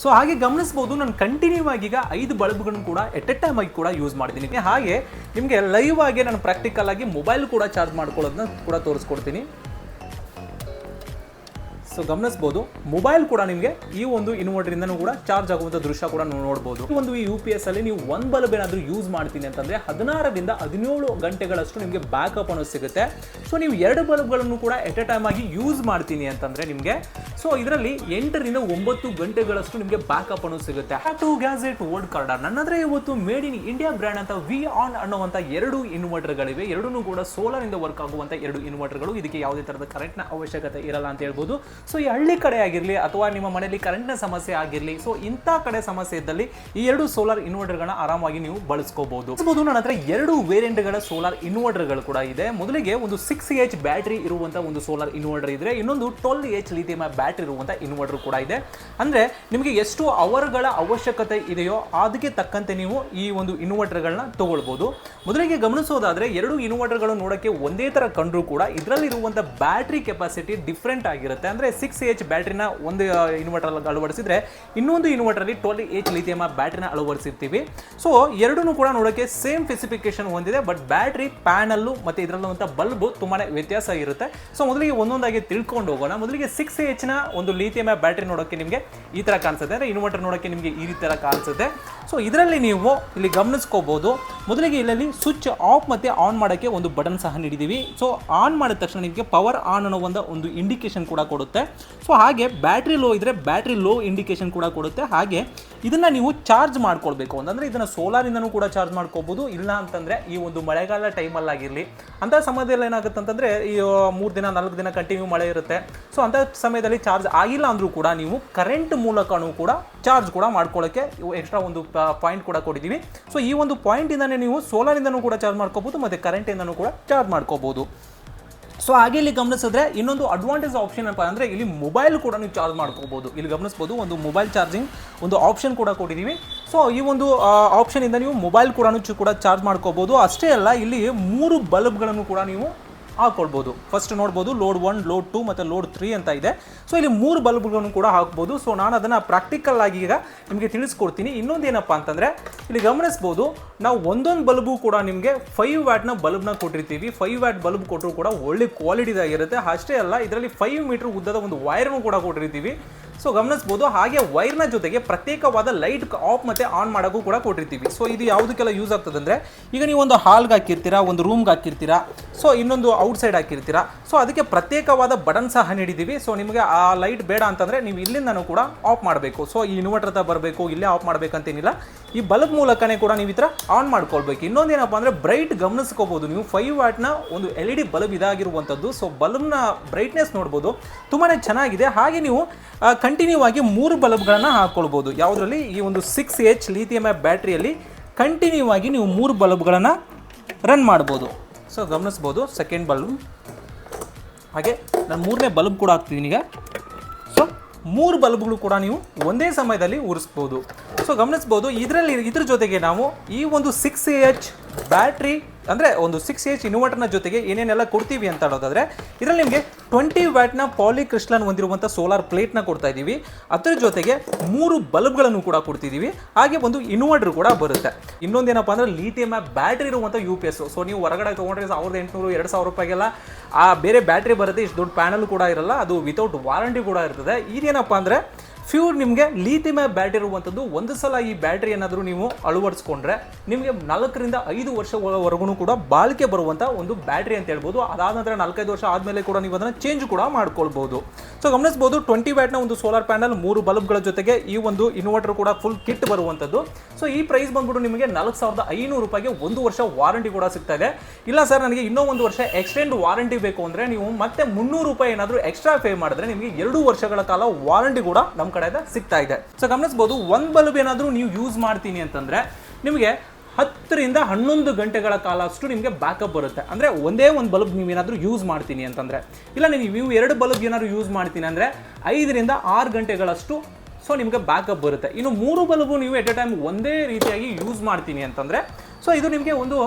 So ಹಾಗೆ ಗಮನಿಸಬಹುದು ನಾನು ಕಂಟಿನ್ಯೂ ಆಗಿ ಈಗ ಐದು ಬಲ್ಬ್ಗಳನ್ನು ಕೂಡ ಎಟ್ ಎ ಟೈಮ್ ಆಗಿ ಕೂಡ ಯೂಸ್ ಮಾಡಿದ್ದೀನಿ. ಹಾಗೆ ನಿಮಗೆ ಲೈವ್ ಆಗಿ ನಾನು ಪ್ರಾಕ್ಟಿಕಲ್ ಆಗಿ ಮೊಬೈಲ್ ಕೂಡ ಚಾರ್ಜ್ ಮಾಡ್ಕೊಳ್ಳೋದನ್ನ ಕೂಡ ತೋರಿಸ್ಕೊಡ್ತೀನಿ. ಸೊ ಗಮನಿಸಬಹುದು ಮೊಬೈಲ್ ಕೂಡ ನಿಮಗೆ ಈ ಒಂದು ಇನ್ವರ್ಟರ್ ಇಂದನು ಕೂಡ ಚಾರ್ಜ್ ಆಗುವಂತ ದೃಶ್ಯ ಕೂಡ ನೋಡಬಹುದು ಈ ಒಂದು ಯು ಪಿ ಎಸ್ ಅಲ್ಲಿ ನೀವು ಒಂದು ಬಲ್ಬ್ ಏನಾದರೂ ಯೂಸ್ ಮಾಡ್ತೀನಿ ಅಂತಂದ್ರೆ ಹದಿನಾರರಿಂದ ಹದಿನೇಳು ಗಂಟೆಗಳಷ್ಟು ನಿಮಗೆ ಬ್ಯಾಕಪ್ ಅನ್ನೋದು ಸಿಗುತ್ತೆ. ಸೊ ನೀವು ಎರಡು ಬಲ್ಬ್ಗಳನ್ನು ಕೂಡ ಎಟ್ ಎ ಟೈಮ್ ಆಗಿ ಯೂಸ್ ಮಾಡ್ತೀನಿ ಅಂತಂದ್ರೆ ನಿಮಗೆ ಸೊ ಇದರಲ್ಲಿ ಎಂಟರಿಂದ ಒಂಬತ್ತು ಗಂಟೆಗಳಷ್ಟು ನಿಮಗೆ ಬ್ಯಾಕಪ್ ಅನ್ನೋದು ಸಿಗುತ್ತೆ. ಟು ಗ್ಯಾಸೆಟ್ ವರ್ಡ್ ಕಾರ್ಡ್ ನನ್ನದ್ರೆ ಇವತ್ತು ಮೇಡ್ ಇನ್ ಇಂಡಿಯಾ ಬ್ರ್ಯಾಂಡ್ ಅಂತ ವಿ ಆನ್ ಅನ್ನುವಂತ ಎರಡು ಇನ್ವರ್ಟರ್ಗಳಿವೆ ಎರಡೂ ಕೂಡ ಸೋಲಾರ್ ಇಂದ ವರ್ಕ್ ಆಗುವಂತ ಎರಡು ಇನ್ವರ್ಟರ್ಗಳು ಇದಕ್ಕೆ ಯಾವುದೇ ಥರದ ಕರೆಂಟ್ನ ಅವಶ್ಯಕತೆ ಇರಲ್ಲ ಅಂತ ಹೇಳ್ಬೋದು. ಸೊ ಈ ಹಳ್ಳಿ ಕಡೆ ಆಗಿರಲಿ ಅಥವಾ ನಿಮ್ಮ ಮನೆಯಲ್ಲಿ ಕರೆಂಟ್ನ ಸಮಸ್ಯೆ ಆಗಿರಲಿ ಸೊ ಇಂಥ ಕಡೆ ಸಮಸ್ಯೆ ಇದ್ದಲ್ಲಿ ಈ ಎರಡು ಸೋಲಾರ್ ಇನ್ವರ್ಟರ್ಗಳನ್ನ ಆರಾಮಾಗಿ ನೀವು ಬಳಸ್ಕೋಬಹುದು ನನ್ನ ಹತ್ರ ಎರಡು ವೇರಿಯಂಟ್ಗಳ ಸೋಲಾರ್ ಇನ್ವರ್ಟರ್ಗಳು ಕೂಡ ಇದೆ. ಮೊದಲಿಗೆ ಒಂದು ಸಿಕ್ಸ್ ಎಚ್ ಬ್ಯಾಟ್ರಿ ಇರುವಂತ ಒಂದು ಸೋಲಾರ್ ಇನ್ವರ್ಟರ್ ಇದ್ರೆ, ಇನ್ನೊಂದು ಟ್ವೆಲ್ ಎಚ್ ಲಿಥಿಯಂ ಬ್ಯಾಟ್ರಿ ಇರುವಂತ ಇನ್ವರ್ಟರ್ ಕೂಡ ಇದೆ. ಅಂದ್ರೆ ನಿಮಗೆ ಎಷ್ಟು ಅವರ್ಗಳ ಅವಶ್ಯಕತೆ ಇದೆಯೋ ಅದಕ್ಕೆ ತಕ್ಕಂತೆ ನೀವು ಈ ಒಂದು ಇನ್ವರ್ಟರ್ಗಳನ್ನ ತಗೊಳ್ಬಹುದು ಮೊದಲಿಗೆ ಗಮನಿಸೋದಾದ್ರೆ ಎರಡು ಇನ್ವರ್ಟರ್ಗಳು ನೋಡಕ್ಕೆ ಒಂದೇ ತರ ಕಂಡ್ರು ಕೂಡ ಇದರಲ್ಲಿರುವಂತ ಬ್ಯಾಟ್ರಿ ಕೆಪಾಸಿಟಿ ಡಿಫ್ರೆಂಟ್ ಆಗಿರುತ್ತೆ. ಅಂದ್ರೆ ಸಿಕ್ಸ್ ಎಚ್ ಬ್ಯಾಟ್ರಿನ ಒಂದು ಇನ್ವರ್ಟರ್ ಅಳವಡಿಸಿದ್ರೆ ಇನ್ನೊಂದು ಇನ್ವರ್ಟರ್ ಅಲ್ಲಿ ಟ್ವೆಲ್ ಎಚ್ ಲಿಥಿಯಂ ಬ್ಯಾಟ್ರಿನ ಅಳವಡಿಸಿರ್ತೀವಿ. ಸೊ ಎರಡೂ ಕೂಡ ನೋಡೋಕೆ ಸೇಮ್ ಸ್ಪೆಸಿಫಿಕೇಶನ್ ಹೊಂದಿದೆ ಬಟ್ ಬ್ಯಾಟ್ರಿ ಪ್ಯಾನಲ್ಲು ಮತ್ತೆ ಇದರಲ್ಲಿರುವಂಥ ಬಲ್ಬ್ ತುಂಬಾ ವ್ಯತ್ಯಾಸ ಇರುತ್ತೆ. ಸೊ ಮೊದಲಿಗೆ ಒಂದೊಂದಾಗಿ ತಿಳ್ಕೊಂಡು ಹೋಗೋಣ. ಮೊದಲಿಗೆ ಸಿಕ್ಸ್ ಎಚ್ನ ಒಂದು ಲಿಥಿಯಂ ಬ್ಯಾಟ್ರಿ ನೋಡೋಕೆ ನಿಮಗೆ ಈ ತರ ಕಾಣಿಸುತ್ತೆ. ಅಂದ್ರೆ ಇನ್ವರ್ಟರ್ ನೋಡೋಕೆ ನಿಮಗೆ ಈ ತರ ಕಾಣಿಸುತ್ತೆ. ಸೊ ಇದರಲ್ಲಿ ನೀವು ಇಲ್ಲಿ ಗಮನಿಸ್ಕೋಬೋದು. ಮೊದಲಿಗೆ ಇಲ್ಲಲ್ಲಿ ಸ್ವಿಚ್ ಆಫ್ ಮತ್ತೆ ಆನ್ ಮಾಡೋಕ್ಕೆ ಒಂದು ಬಟನ್ ಸಹ ನೀಡಿದ್ದೀವಿ ಸೊ ಆನ್ ಮಾಡಿದ ತಕ್ಷಣ ನಿಮಗೆ ಪವರ್ ಆನ್ ಅನ್ನೋ ಒಂದು ಇಂಡಿಕೇಶನ್ ಕೂಡ ಕೊಡುತ್ತೆ. ಸೊ ಹಾಗೆ ಬ್ಯಾಟ್ರಿ ಲೋ ಇದ್ರೆ ಬ್ಯಾಟ್ರಿ ಲೋ ಇಂಡಿಕೇಶನ್ ಕೂಡ ಕೊಡುತ್ತೆ. ಹಾಗೆ ಇದನ್ನ ನೀವು ಚಾರ್ಜ್ ಮಾಡ್ಕೊಳ್ಬೇಕು. ಅಂತಂದ್ರೆ ಇದನ್ನ ಸೋಲಾರಿಂದನೂ ಕೂಡ ಚಾರ್ಜ್ ಮಾಡ್ಕೋಬೋದು ಇಲ್ಲ ಅಂತಂದ್ರೆ ಈ ಒಂದು ಮಳೆಗಾಲ ಟೈಮಲ್ಲಿ ಆಗಿರಲಿ, ಅಂತ ಸಮಯದಲ್ಲಿ ಏನಾಗುತ್ತೆ ಅಂತಂದ್ರೆ ಈ ಮೂರು ದಿನ, ನಾಲ್ಕು ದಿನ ಕಂಟಿನ್ಯೂ ಮಳೆ ಇರುತ್ತೆ. ಸೊ ಅಂತ ಸಮಯದಲ್ಲಿ ಚಾರ್ಜ್ ಆಗಿಲ್ಲ ಅಂದ್ರೂ ಕೂಡ ನೀವು ಕರೆಂಟ್ ಮೂಲಕನೂ ಕೂಡ ಚಾರ್ಜ್ ಕೂಡ ಮಾಡ್ಕೊಳ್ಳೋಕ್ಕೆ ಎಕ್ಸ್ಟ್ರಾ ಒಂದು ಪಾಯಿಂಟ್ ಕೂಡ ಕೊಟ್ಟಿದ್ದೀವಿ. ಸೊ ಈ ಒಂದು ಪಾಯಿಂಟ್ ಇಂದಾನೆ ನೀವು ಸೋಲಾರಿಂದನೂ ಕೂಡ ಚಾರ್ಜ್ ಮಾಡ್ಕೋಬೋದು ಮತ್ತೆ ಕರೆಂಟ್ ಇಂದನೂ ಕೂಡ ಚಾರ್ಜ್ ಮಾಡ್ಕೋಬಹುದು ಸೊ ಹಾಗೆ ಇಲ್ಲಿ ಗಮನಿಸಿದ್ರೆ ಇನ್ನೊಂದು ಅಡ್ವಾಂಟೇಜ್ ಆಪ್ಷನ್ ಏನಪ್ಪ ಅಂದರೆ ಇಲ್ಲಿ ಮೊಬೈಲ್ ಕೂಡ ನೀವು ಚಾರ್ಜ್ ಮಾಡ್ಕೋಬೋದು. ಇಲ್ಲಿ ಗಮನಿಸ್ಬೋದು, ಒಂದು ಮೊಬೈಲ್ ಚಾರ್ಜಿಂಗ್ ಒಂದು ಆಪ್ಷನ್ ಕೂಡ ಕೊಟ್ಟಿದ್ದೀವಿ ಸೊ ಈ ಒಂದು ಆಪ್ಷನಿಂದ ನೀವು ಮೊಬೈಲ್ ಕೂಡ ಕೂಡ ಚಾರ್ಜ್ ಮಾಡ್ಕೋಬೋದು. ಅಷ್ಟೇ ಅಲ್ಲ, ಇಲ್ಲಿ ಮೂರು ಬಲ್ಬ್ಗಳನ್ನು ಕೂಡ ನೀವು ಹಾಕೊಳ್ಬೋದು. ಫಸ್ಟ್ ನೋಡ್ಬೋದು ಲೋಡ್ ಒನ್ ಲೋಡ್ ಟೂ ಮತ್ತು ಲೋಡ್ ತ್ರೀ ಅಂತ ಇದೆ. ಸೊ ಇಲ್ಲಿ ಮೂರು ಬಲ್ಬ್ಗಳನ್ನು ಕೂಡ ಹಾಕ್ಬೋದು. ಸೊ ನಾನು ಅದನ್ನು ಪ್ರಾಕ್ಟಿಕಲ್ ಆಗಿ ಈಗ ನಿಮಗೆ ತಿಳಿಸ್ಕೊಡ್ತೀನಿ. ಇನ್ನೊಂದು ಏನಪ್ಪ ಅಂತಂದರೆ, ಇಲ್ಲಿ ಗಮನಿಸ್ಬೋದು, ನಾವು ಒಂದೊಂದು ಬಲ್ಬು ಕೂಡ ನಿಮಗೆ ಫೈವ್ ವ್ಯಾಟ್ನ ಬಲ್ಬ್ನ ಕೊಟ್ಟಿರ್ತೀವಿ. ಫೈವ್ ವ್ಯಾಟ್ ಬಲ್ಬ್ ಕೊಟ್ಟರು ಕೂಡ ಒಳ್ಳೆ ಕ್ವಾಲಿಟಿದಾಗಿರುತ್ತೆ ಅಷ್ಟೇ ಅಲ್ಲ, ಇದರಲ್ಲಿ ಫೈವ್ ಮೀಟ್ರ್ ಉದ್ದದ ಒಂದು ವೈರ್ನು ಕೂಡ ಕೊಟ್ಟಿರ್ತೀವಿ. ಸೊ ಗಮನಿಸ್ಬೋದು, ಹಾಗೆ ವೈರ್ನ ಜೊತೆಗೆ ಪ್ರತ್ಯೇಕವಾದ ಲೈಟ್ ಆಫ್ ಮತ್ತೆ ಆನ್ ಮಾಡೋಕ್ಕೂ ಕೂಡ ಕೊಟ್ಟಿರ್ತೀವಿ. ಸೊ ಇದು ಯಾವುದಕ್ಕೆಲ್ಲ ಯೂಸ್ ಆಗ್ತದೆ ಅಂದರೆ ಈಗ ನೀವು ಒಂದು ಹಾಲ್ಗೆ ಹಾಕಿರ್ತೀರಾ, ಒಂದು ರೂಮ್ಗೆ ಹಾಕಿರ್ತೀರಾ ಸೊ ಇನ್ನೊಂದು ಔಟ್ಸೈಡ್ ಹಾಕಿರ್ತೀರಾ ಸೊ ಅದಕ್ಕೆ ಪ್ರತ್ಯೇಕವಾದ ಬಟನ್ ಸಹ ನೀಡಿದ್ದೀವಿ. ಸೊ ನಿಮಗೆ ಆ ಲೈಟ್ ಬೇಡ ಅಂತಂದರೆ ನೀವು ಇಲ್ಲಿಂದನೂ ಕೂಡ ಆಫ್ ಮಾಡಬೇಕು. ಸೊ ಈ ಇನ್ವರ್ಟರ್ ಹತ್ರ ಬರಬೇಕು, ಇಲ್ಲೇ ಆಫ್ ಮಾಡಬೇಕಂತೇನಿಲ್ಲ. ಈ ಬಲ್ಬ್ ಮೂಲಕನೇ ಕೂಡ ನೀವು ಈ ಥರ ಆನ್ ಮಾಡ್ಕೊಳ್ಬೇಕು. ಇನ್ನೊಂದೇನಪ್ಪ ಅಂದರೆ ಬ್ರೈಟ್ ಗಮನಿಸ್ಕೋಬೋದು ನೀವು ಫೈವ್ ವ್ಯಾಟ್ನ ಒಂದು ಎಲ್ ಇ ಡಿ ಬಲ್ಬ್ ಇದಾಗಿರುವಂಥದ್ದು. ಸೊ ಬಲ್ಬ್ನ ಬ್ರೈಟ್ನೆಸ್ ನೋಡ್ಬೋದು. ತುಂಬಾ ಚೆನ್ನಾಗಿದೆ. ಹಾಗೆ ನೀವು ಕಂಟಿನ್ಯೂ ಆಗಿ ಮೂರು ಬಲ್ಬ್ಗಳನ್ನು ಹಾಕ್ಕೊಳ್ಬೋದು ಯಾವುದರಲ್ಲಿ? ಈ ಒಂದು ಸಿಕ್ಸ್ ಎಚ್ ಲೀಥಿಯಮ್ ಬ್ಯಾಟ್ರಿಯಲ್ಲಿ ಕಂಟಿನ್ಯೂ ಆಗಿ ನೀವು ಮೂರು ಬಲ್ಬ್ಗಳನ್ನು ರನ್ ಮಾಡ್ಬೋದು. ಸೊ ಗಮನಿಸ್ಬೋದು ಸೆಕೆಂಡ್ ಬಲ್ಬ್. ಹಾಗೆ ನಾನು ಮೂರನೇ ಬಲ್ಬ್ ಕೂಡ ಹಾಕ್ತಿದ್ದೀನಿ ಈಗ. ಮೂರು ಬಲ್ಬ್ಗಳು ಕೂಡ ನೀವು ಒಂದೇ ಸಮಯದಲ್ಲಿ ಉರಿಸ್ಬೋದು. ಸೊ ಗಮನಿಸ್ಬೋದು, ಇದರಲ್ಲಿ ಇದ್ರ ಜೊತೆಗೆ ನಾವು ಈ ಒಂದು ಸಿಕ್ಸ್ ಎಚ್ ಬ್ಯಾಟ್ರಿ ಅಂದರೆ ಒಂದು ಸಿಕ್ಸ್ ಏಜ್ ಇನ್ವರ್ಟರ್ನ ಜೊತೆಗೆ ಏನೇನೆಲ್ಲ ಕೊಡ್ತೀವಿ ಅಂತ ಹೇಳೋದಾದ್ರೆ ಇದರಲ್ಲಿ ನಿಮಗೆ ಟ್ವೆಂಟಿ ವ್ಯಾಟ್ನ ಪಾಲಿಕ್ರಿಸ್ಟಲನ್ ಹೊಂದಿರುವಂಥ ಸೋಲಾರ್ ಪ್ಲೇಟ್ನ ಕೊಡ್ತಾ ಇದ್ದೀವಿ. ಅದರ ಜೊತೆಗೆ ಮೂರು ಬಲ್ಬ್ಗಳನ್ನು ಕೂಡ ಕೊಡ್ತಿದ್ದೀವಿ. ಹಾಗೆ ಒಂದು ಇನ್ವರ್ಟರ್ ಕೂಡ ಬರುತ್ತೆ. ಇನ್ನೊಂದೇನಪ್ಪ ಅಂದರೆ ಲಿಥಿಯಂ ಬ್ಯಾಟ್ರಿ ಇರುವಂಥ ಯು ಪಿ ಎಸ್ ಸೊ ನೀವು ಹೊರಗಡೆ ತೊಗೊಂಡ್ರೆ ಸಾವಿರದ ಎಂಟುನೂರು, ಎರಡು ಸಾವಿರ ರೂಪಾಯಿಗೆಲ್ಲ ಆ ಬೇರೆ ಬ್ಯಾಟ್ರಿ ಬರುತ್ತೆ, ಇಷ್ಟು ದೊಡ್ಡ ಪ್ಯಾನಲ್ ಕೂಡ ಇರಲ್ಲ, ಅದು ವಿತೌಟ್ ವಾರಂಟಿ ಕೂಡ ಇರ್ತದೆ. ಇದೇನಪ್ಪ ಅಂದರೆ ಫ್ಯೂರ್ ನಿಮಗೆ ಲಿಥಿಯಂ ಬ್ಯಾಟ್ರಿ ಇರುವಂಥದ್ದು ಒಂದು ಸಲ ಈ ಬ್ಯಾಟ್ರಿ ಏನಾದರೂ ನೀವು ಅಳವಡಿಸ್ಕೊಂಡ್ರೆ ನಿಮಗೆ ನಾಲ್ಕರಿಂದ ಐದು ವರ್ಷವರೆಗೂ ಕೂಡ ಬಾಳಿಕೆ ಬರುವಂಥ ಒಂದು ಬ್ಯಾಟ್ರಿ ಅಂತ ಹೇಳ್ಬೋದು. ಅದಾದ ನಂತರ ನಾಲ್ಕೈದು ವರ್ಷ ಆದಮೇಲೆ ಕೂಡ ನೀವು ಅದನ್ನು ಚೇಂಜ್ ಕೂಡ ಮಾಡ್ಕೊಳ್ಬೋದು. ಸೊ ಗಮನಿಸ್ಬೋದು ಟ್ವೆಂಟಿ ವ್ಯಾಟ್ನ ಒಂದು ಸೋಲಾರ್ ಪ್ಯಾನಲ್ ಮೂರು ಬಲ್ಬ್ಗಳ ಜೊತೆಗೆ ಈ ಒಂದು ಇನ್ವರ್ಟರ್ ಕೂಡ ಫುಲ್ ಕಿಟ್ ಬರುವಂಥದ್ದು. ಸೊ ಈ ಪ್ರೈಸ್ ಬಂದ್ಬಿಟ್ಟು ನಿಮಗೆ ನಾಲ್ಕು ಸಾವಿರದ ಐನೂರು ರೂಪಾಯಿಗೆ ಒಂದು ವರ್ಷ ವಾರಂಟಿ ಕೂಡ ಸಿಗ್ತಾ ಇದೆ. ಇಲ್ಲ ಸರ್ ನನಗೆ ಇನ್ನೂ ಒಂದು ವರ್ಷ ಎಕ್ಸ್ಟೆಂಡ್ ವಾರಂಟಿ ಬೇಕು ಅಂದರೆ ನೀವು ಮತ್ತೆ ಮುನ್ನೂರು ರೂಪಾಯಿ ಏನಾದರೂ ಎಕ್ಸ್ಟ್ರಾ ಪೇ ಮಾಡಿದ್ರೆ ನಿಮಗೆ ಎರಡು ವರ್ಷಗಳ ಕಾಲ ವಾರಂಟಿ ಕೂಡ ನಮ್ಮ ಕಡೆಯಿಂದ ಸಿಗ್ತಾ ಇದೆ. ಸೊ ಗಮನಿಸ್ಬೋದು, ಒಂದು ಬಲ್ಬ್ ಏನಾದರೂ ನೀವು ಯೂಸ್ ಮಾಡ್ತೀನಿ ಅಂತಂದ್ರೆ, ನಿಮಗೆ ಹತ್ತರಿಂದ ಹನ್ನೊಂದು ಗಂಟೆಗಳ ಕಾಲ ಅಷ್ಟು ನಿಮಗೆ ಬ್ಯಾಕಪ್ ಬರುತ್ತೆ. ಅಂದರೆ ಒಂದೇ ಒಂದು ಬಲ್ಬ್ ನೀವೇನಾದರೂ ಯೂಸ್ ಮಾಡ್ತೀನಿ ಅಂತಂದರೆ. ಇಲ್ಲ, ನೀವು ನೀವು ಎರಡು ಬಲ್ಬ್ ಏನಾದರೂ ಯೂಸ್ ಮಾಡ್ತೀನಿ ಅಂದರೆ ಐದರಿಂದ ಆರು ಗಂಟೆಗಳಷ್ಟು ಸೊ ನಿಮಗೆ ಬ್ಯಾಕಪ್ ಬರುತ್ತೆ. ಇನ್ನು ಮೂರು ಬಲ್ಬು ನೀವು ಎಟ್ ಎ ಟೈಮ್ ಒಂದೇ ರೀತಿಯಾಗಿ ಯೂಸ್ ಮಾಡ್ತೀನಿ ಅಂತಂದರೆ ಸೊ ಇದು ನಿಮಗೆ ಒಂದು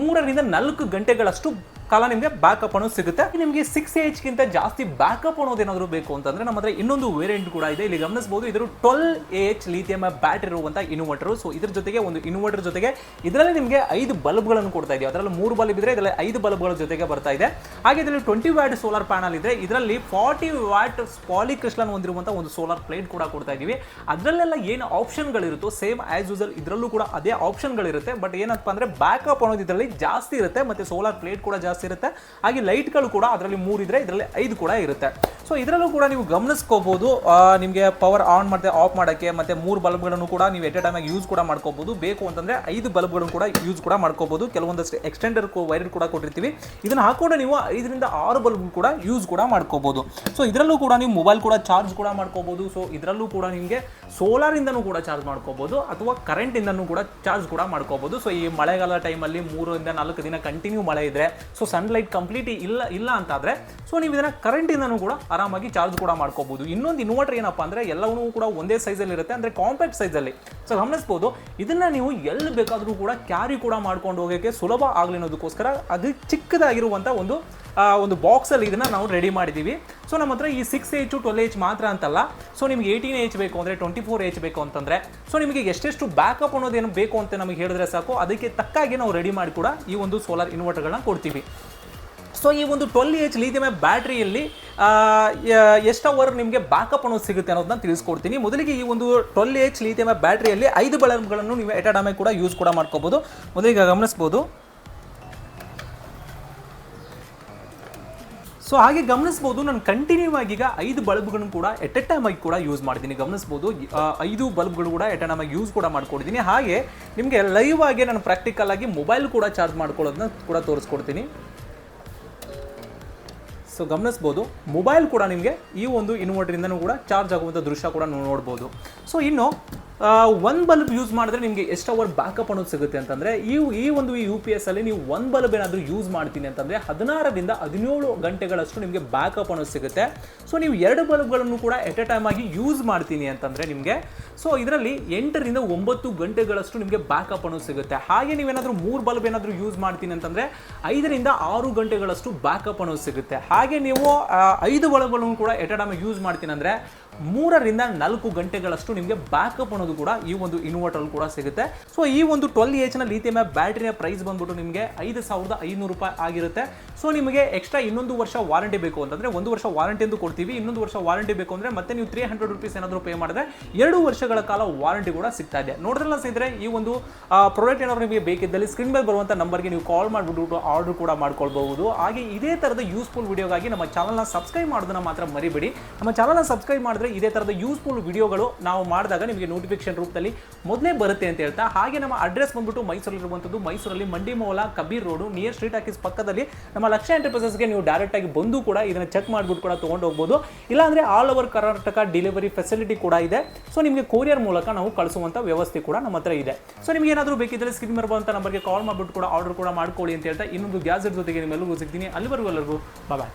ಮೂರರಿಂದ ನಾಲ್ಕು ಗಂಟೆಗಳಷ್ಟು ಕಾಲ ನಿಮಗೆ ಬ್ಯಾಕಪ್ ಅನ್ನೋದು ಸಿಗುತ್ತೆ. ನಿಮಗೆ ಸಿಕ್ಸ್ ಏಜ್ ಗಿಂತ ಜಾಸ್ತಿ ಬ್ಯಾಕಪ್ ಏನಾದರೂ ಬೇಕು ಅಂತಂದ್ರೆ ನಮ್ಮ ಹತ್ರ ಇನ್ನೊಂದು ವೇರಿಯಂಟ್ ಕೂಡ ಇದೆ. ಇಲ್ಲಿ ಗಮನಿಸಬಹುದು ಇದ್ರ ಟ್ವೆಲ್ ಏಜ್ ಲಿಥಿಯಂ ಬ್ಯಾಟರಿ ಇರುವಂತ ಇನ್ವರ್ಟರ್ ಸೊ ಇದ್ರ ಜೊತೆಗೆ ಒಂದು ಇನ್ವರ್ಟರ್ ಜೊತೆಗೆ ಇದರಲ್ಲಿ ನಿಮಗೆ ಐದು ಬಲ್ಬ್ಗಳನ್ನು ಕೊಡ್ತಾ ಇದೆ ಅದರಲ್ಲಿ ಮೂರು ಬಲ್ಬ್ ಇದ್ರೆ ಇದರಲ್ಲಿ ಐದು ಬಲ್ಬ್ಗಳ ಜೊತೆಗೆ ಬರ್ತಾ ಇದೆ. ಹಾಗೆ ಇದರಲ್ಲಿ ಟ್ವೆಂಟಿ ವ್ಯಾಟ್ ಸೋಲಾರ್ ಪ್ಯಾನಲ್ ಇದೆ. ಇದರಲ್ಲಿ ಫಾರ್ಟಿ ವ್ಯಾಟ್ ಪಾಲಿಕ್ರಿಸ್ಟಲ್ ಹೊಂದಿರುವಂತಹ ಒಂದು ಸೋಲಾರ್ ಪ್ಲೇಟ್ ಕೂಡ ಕೊಡ್ತಾ ಇದೀವಿ. ಅದರಲ್ಲೆಲ್ಲ ಏನು ಆಪ್ಷನ್ಗಳಿರುತ್ತೋ ಸೇಮ್ ಆಸ್ ಯೂಸಲ್ ಇದರಲ್ಲೂ ಕೂಡ ಅದೇ ಆಪ್ಷನ್ಗಳಿರುತ್ತೆ ಬಟ್ ಏನಪ್ಪ ಅಂದ್ರೆ ಬ್ಯಾಕಪ್ ಅನ್ನೋದು ಇದರಲ್ಲಿ ಜಾಸ್ತಿ ಇರುತ್ತೆ. ಮತ್ತೆ ಸೋಲಾರ್ ಪ್ಲೇಟ್ ಕೂಡ ಜಾಸ್ತಿ ಇರುತ್ತೆ. ಹಾಗೆ ಲೈಟ್ಗಳು ಕೂಡ ಅದರಲ್ಲಿ ಮೂರು ಇದ್ರೆ ಇದರಲ್ಲಿ ಐದು ಕೂಡ ಇರುತ್ತೆ. ಸೊ ಇದರಲ್ಲೂ ಕೂಡ ನೀವು ಗಮನಿಸ್ಕೋಬಹುದು ನಿಮಗೆ ಪವರ್ ಆನ್ ಮತ್ತೆ ಆಫ್ ಮಾಡೋಕ್ಕೆ ಮತ್ತೆ ಮೂರು ಬಲ್ಬ್ಗಳನ್ನು ಕೂಡ ನೀವು ಎಟ್ ಎ ಟೈಮ್ ಯೂಸ್ ಕೂಡ ಮಾಡ್ಕೋಬಹುದು ಬೇಕು ಅಂತಂದ್ರೆ ಐದು ಬಲ್ಬ್ಗಳನ್ನು ಕೂಡ ಯೂಸ್ ಕೂಡ ಮಾಡ್ಕೋಬಹುದು ಕೆಲವೊಂದಷ್ಟು ಎಕ್ಸ್ಟೆಂಡರ್ ವೈರ್ ಕೂಡ ಕೊಟ್ಟಿರ್ತೀವಿ. ಇದನ್ನು ಹಾಕೊಂಡು ನೀವು ಐದರಿಂದ ಆರು ಬಲ್ಬ್ ಕೂಡ ಯೂಸ್ ಕೂಡ ಮಾಡ್ಕೋಬಹುದು ಸೊ ಇದರಲ್ಲೂ ಕೂಡ ನೀವು ಮೊಬೈಲ್ ಕೂಡ ಚಾರ್ಜ್ ಕೂಡ ಮಾಡ್ಕೋಬಹುದು ಸೊ ಇದರಲ್ಲೂ ಕೂಡ ನಿಮಗೆ ಸೋಲಾರ್ ಇಂದನೂ ಕೂಡ ಚಾರ್ಜ್ ಮಾಡ್ಕೋಬಹುದು ಅಥವಾ ಕರೆಂಟ್ ಇಂದನೂ ಕೂಡ ಚಾರ್ಜ್ ಕೂಡ ಮಾಡ್ಕೋಬಹುದು ಸೊ ಈ ಮಳೆಗಾಲ ಟೈಮಲ್ಲಿ ಮೂರರಿಂದ ನಾಲ್ಕು ದಿನ ಕಂಟಿನ್ಯೂ ಮಳೆ ಇದ್ರೆ ಸೊ ಸನ್ಲೈಟ್ ಕಂಪ್ಲೀಟ್ ಇಲ್ಲ ಇಲ್ಲ ಅಂತಾದ್ರೆ ಸೊ ನೀವು ಇದನ್ನ ಕರೆಂಟ್ ಇಂದನೂ ಕೂಡ ಆರಾಮಾಗಿ ಚಾರ್ಜ್ ಕೂಡ ಮಾಡ್ಕೋಬಹುದು ಇನ್ನೊಂದು ಇನ್ವರ್ಟರ್ ಏನಪ್ಪಾ ಅಂದ್ರೆ ಎಲ್ಲವೂ ಕೂಡ ಒಂದೇ ಅಲ್ಲಿ ಇರುತ್ತೆ. ಅಂದ್ರೆ ಕಾಂಪ್ಯಾಕ್ಟ್ ಸೈಜಲ್ಲಿ ಸೊ ಗಮನಿಸಬಹುದು ಇದನ್ನ ನೀವು ಎಲ್ಲಿ ಬೇಕಾದರೂ ಕೂಡ ಕ್ಯಾರಿ ಕೂಡ ಮಾಡ್ಕೊಂಡು ಹೋಗೋಕ್ಕೆ ಸುಲಭ ಆಗಲಿ ಅನ್ನೋದಕ್ಕೋಸ್ಕರ ಅದು ಚಿಕ್ಕದಾಗಿರುವಂಥ ಒಂದು ಒಂದು ಒಂದು ಬಾಕ್ಸಲ್ಲಿ ಇದನ್ನ ನಾವು ರೆಡಿ ಮಾಡಿದ್ದೀವಿ ಸೊ ನಮ್ಮ ಹತ್ರ ಈ ಸಿಕ್ಸ್ ಏಚ್ ಟ್ವೆಲ್ ಏಚ್ ಮಾತ್ರ ಅಂತಲ್ಲ. ಸೊ ನಿಮ್ಗೆ ಏಯ್ಟೀನ್ ಏಚ್ ಬೇಕು ಅಂದರೆ ಟ್ವೆಂಟಿ ಫೋರ್ ಏಚ್ ಬೇಕು ಅಂತಂದರೆ ಸೊ ನಿಮಗೆ ಎಷ್ಟೆಷ್ಟು ಬ್ಯಾಕಪ್ ಅನ್ನೋದೇನು ಬೇಕು ಅಂತ ನಮಗೆ ಹೇಳಿದ್ರೆ ಸಾಕು. ಅದಕ್ಕೆ ತಕ್ಕಾಗಿ ನಾವು ರೆಡಿ ಮಾಡಿ ಕೂಡ ಈ ಒಂದು ಸೋಲಾರ್ ಇನ್ವರ್ಟರ್ಗಳನ್ನ ಕೊಡ್ತೀವಿ. ಸೊ ಈ ಒಂದು ಟ್ವೆಲ್ ಎಚ್ ಲಿಥಿಯಂ ಬ್ಯಾಟ್ರಿಯಲ್ಲಿ ಎಷ್ಟು ಅವರ್ ನಿಮಗೆ ಬ್ಯಾಕಪ್ ಅನ್ನೋದು ಸಿಗುತ್ತೆ ಅನ್ನೋದನ್ನ ತಿಳಿಸ್ಕೊಡ್ತೀನಿ. ಮೊದಲಿಗೆ ಈ ಒಂದು ಟ್ವೆಲ್ ಎಚ್ ಲಿಥಿಯಂ ಬ್ಯಾಟ್ರಿಯಲ್ಲಿ ಐದು ಬಲ್ಬ್ಗಳನ್ನು ನೀವು ಎಟಾಡಮೆ ಕೂಡ ಯೂಸ್ ಕೂಡ ಮಾಡ್ಕೋಬೋದು. ಮೊದಲಿಗೆ ಗಮನಿಸ್ಬೋದು. ಸೊ ಹಾಗೆ ಗಮನಿಸ್ಬೋದು, ನಾನು ಕಂಟಿನ್ಯೂ ಆಗಿ ಈಗ ಐದು ಬಲ್ಬ್ಗಳನ್ನು ಕೂಡ ಎಟ್ ಎ ಟೈಮ್ ಆಗಿ ಕೂಡ ಯೂಸ್ ಮಾಡ್ತೀನಿ ಗಮನಿಸ್ಬೋದು ಐದು ಬಲ್ಬ್ಗಳು ಕೂಡ ಎಟ್ ಟೈಮ್ ಆಗಿ ಯೂಸ್ ಕೂಡ ಮಾಡ್ಕೊಡ್ತೀನಿ ಹಾಗೆ ನಿಮಗೆ ಲೈವ್ ಆಗಿ ನಾನು ಪ್ರಾಕ್ಟಿಕಲ್ ಆಗಿ ಮೊಬೈಲ್ ಕೂಡ ಚಾರ್ಜ್ ಮಾಡ್ಕೊಳ್ಳೋದನ್ನ ಕೂಡ ತೋರಿಸ್ಕೊಡ್ತೀನಿ. ಸೊ ಗಮನಿಸ್ಬೋದು ಮೊಬೈಲ್ ಕೂಡ ನಿಮಗೆ ಈ ಒಂದು ಇನ್ವರ್ಟರಿಂದನೂ ಕೂಡ ಚಾರ್ಜ್ ಆಗುವಂಥ ದೃಶ್ಯ ಕೂಡ ನೋಡ್ಬೋದು. ಸೊ ಇನ್ನು ಒನ್ ಬಲ್ಬ್ ಯೂಸ್ ಮಾಡಿದ್ರೆ ನಿಮಗೆ ಎಷ್ಟು ಅವರ್ ಬ್ಯಾಕಪ್ ಅನ್ನೋದು ಸಿಗುತ್ತೆ ಅಂತಂದರೆ, ಈ ಈ ಒಂದು ಯು ಪಿ ಎಸ್ ಅಲ್ಲಿ ನೀವು ಒಂದು ಬಲ್ಬ್ ಏನಾದರೂ ಯೂಸ್ ಮಾಡ್ತೀನಿ ಅಂತಂದರೆ ಹದಿನಾರರಿಂದ ಹದಿನೇಳು ಗಂಟೆಗಳಷ್ಟು ನಿಮಗೆ ಬ್ಯಾಕಪ್ ಅನ್ನೋದು ಸಿಗುತ್ತೆ. ಸೊ ನೀವು ಎರಡು ಬಲ್ಬ್ಗಳನ್ನು ಕೂಡ ಎಟ್ ಎ ಟೈಮ್ ಆಗಿ ಯೂಸ್ ಮಾಡ್ತೀನಿ ಅಂತಂದರೆ ನಿಮಗೆ ಸೊ ಇದರಲ್ಲಿ ಎಂಟರಿಂದ ಒಂಬತ್ತು ಗಂಟೆಗಳಷ್ಟು ನಿಮಗೆ ಬ್ಯಾಕಪ್ ಅನ್ನೋದು ಸಿಗುತ್ತೆ. ಹಾಗೆ ನೀವೇನಾದರೂ ಮೂರು ಬಲ್ಬ್ ಏನಾದರೂ ಯೂಸ್ ಮಾಡ್ತೀನಿ ಅಂತಂದರೆ ಐದರಿಂದ ಆರು ಗಂಟೆಗಳಷ್ಟು ಬ್ಯಾಕಪ್ ಅನ್ನೋದು ಸಿಗುತ್ತೆ. ಹಾಗೆ ನೀವು ಐದು ಬಲ್ಬ್ಗಳನ್ನು ಕೂಡ ಎಟ್ ಎ ಟೈಮ್ ಯೂಸ್ ಮಾಡ್ತೀನಿ ಅಂದರೆ ಮೂರರಿಂದ ನಾಲ್ಕು ಗಂಟೆಗಳಷ್ಟು ನಿಮಗೆ ಬ್ಯಾಕಪ್ ಅನ್ನೋದು ಕೂಡ ಈ ಒಂದು ಇನ್ವರ್ಟರ್ ಕೂಡ ಸಿಗುತ್ತೆ. ಸೊ ಈ ಒಂದು ಟ್ವೆಲ್ನ ಲಿಥಿಯಂ ಬ್ಯಾಟ್ರಿಯ ಪ್ರೈಸ್ ಬಂದ್ಬಿಟ್ಟು ನಿಮಗೆ ಐದು ಸಾವಿರದ ಐನೂರು ರೂಪಾಯಿ ಆಗಿರುತ್ತೆ. ಸೊ ನಿಮಗೆ ಎಕ್ಸ್ಟ್ರಾ ಇನ್ನೊಂದು ವರ್ಷ ವಾರಂಟಿ ಬೇಕು ಅಂತಂದ್ರೆ ಒಂದು ವರ್ಷ ವಾರಂಟಿ ಎಂದು ಕೊಡ್ತೀವಿ, ಇನ್ನೊಂದು ವರ್ಷ ವಾರಂಟಿ ಬೇಕು ಅಂದ್ರೆ ಮತ್ತೆ ನೀವು ತ್ರೀ ಹಂಡ್ರೆಡ್ ರುಪೀಸ್ ಏನಾದರೂ ಪೇ ಮಾಡಿದ್ರೆ ಎರಡು ವರ್ಷಗಳ ಕಾಲ ವಾರಂಟಿ ಕೂಡ ಸಿಗ್ತಾ ಇದೆ. ನೋಡಿದ್ರಲ್ಲ ಸ್ನೇಹಿತರೆ, ಈ ಒಂದು ಪ್ರಾಡಕ್ಟ್ ಏನಾದರೂ ನಿಮಗೆ ಬೇಕಿದ್ದಲ್ಲಿ ಸ್ಕ್ರೀನ್ ಮೇಲೆ ಬರುವಂಥ ನಂಬರ್ಗೆ ನೀವು ಕಾಲ್ ಮಾಡಿಬಿಟ್ಟು ಆರ್ಡರ್ ಕೂಡ ಮಾಡ್ಕೊಳ್ಬಹುದು. ಹಾಗೆ ಇದೇ ತರದ ಯೂಸ್ಫುಲ್ ವಿಡಿಯೋಗಾಗಿ ನಮ್ಮ ಚಾನಲ್ನ ಸಬ್ಸ್ಕ್ರೈಬ್ ಮಾಡೋದನ್ನ ಮಾತ್ರ ಮರಿಬೇಡಿ. ನಮ್ಮ ಚಾನಲ್ನ ಸಬ್ಸ್ಕ್ರೈಬ್ ಮಾಡಿದ್ರೆ ಇದೇ ತರದ ಯೂಸ್ಫುಲ್ ವಿಡಿಯೋಗಳು ನಾವು ಮಾಡಿದಾಗ ನಿಮಗೆ ನೋಟಿಫಿಕೇಶನ್ ರೂಪದಲ್ಲಿ ಮೊದಲೇ ಬರುತ್ತೆ ಅಂತ ಹೇಳ್ತಾ, ಹಾಗೆ ನಮ್ಮ ಅಡ್ರೆಸ್ ಬಂದ್ಬಿಟ್ಟು ಮೈಸೂರಲ್ಲಿರುವಂಥದ್ದು ಮೈಸೂರಲ್ಲಿ Mandi Mohalla Kabir road near street office ಪಕ್ಕದಲ್ಲಿ ನಮ್ಮ ಲಕ್ಷ ಎಂಟರ್ಪ್ರೈಸಸ್ಗೆ ನೀವು ಡೈರೆಕ್ಟ್ ಆಗಿ ಬಂದು ಕೂಡ ಇದನ್ನ ಚೆಕ್ ಮಾಡಿಬಿಟ್ಟು ಕೂಡ ತೊಗೊಂಡು ಹೋಗ್ಬೋದು. ಇಲ್ಲಾಂದ್ರೆ all over Karnataka delivery facility ಕೂಡ ಇದೆ. ಸೊ ನಿಮಗೆ ಕೊರಿಯರ್ ಮೂಲಕ ನಾವು ಕಳಿಸುವಂಥ ವ್ಯವಸ್ಥೆ ಕೂಡ ನಮ್ಮ ಹತ್ರ ಇದೆ. ಸೊ ನಿಮಗೆ ಏನಾದರೂ ಬೇಕಿದ್ದರೆ ಸ್ಕ್ರೀನ್ ಬರುವಂಥ ನಂಬರ್ಗೆ ಕಾಲ್ ಮಾಡಿಬಿಟ್ಟು ಕೂಡ ಆರ್ಡರ್ ಕೂಡ ಮಾಡ್ಕೊಳ್ಳಿ ಅಂತ ಹೇಳ್ತಾ, ಇನ್ನೊಂದು ಗ್ಯಾಸ್ ಜೊತೆಗೆ ನಿಮ್ಮೆಲ್ಲರಿಗೂ ಸಿಗ್ತೀನಿ. ಅಲ್ಲಿವರೆಗೂ ಎಲ್ಲರಿಗೂ ಬಾಯ್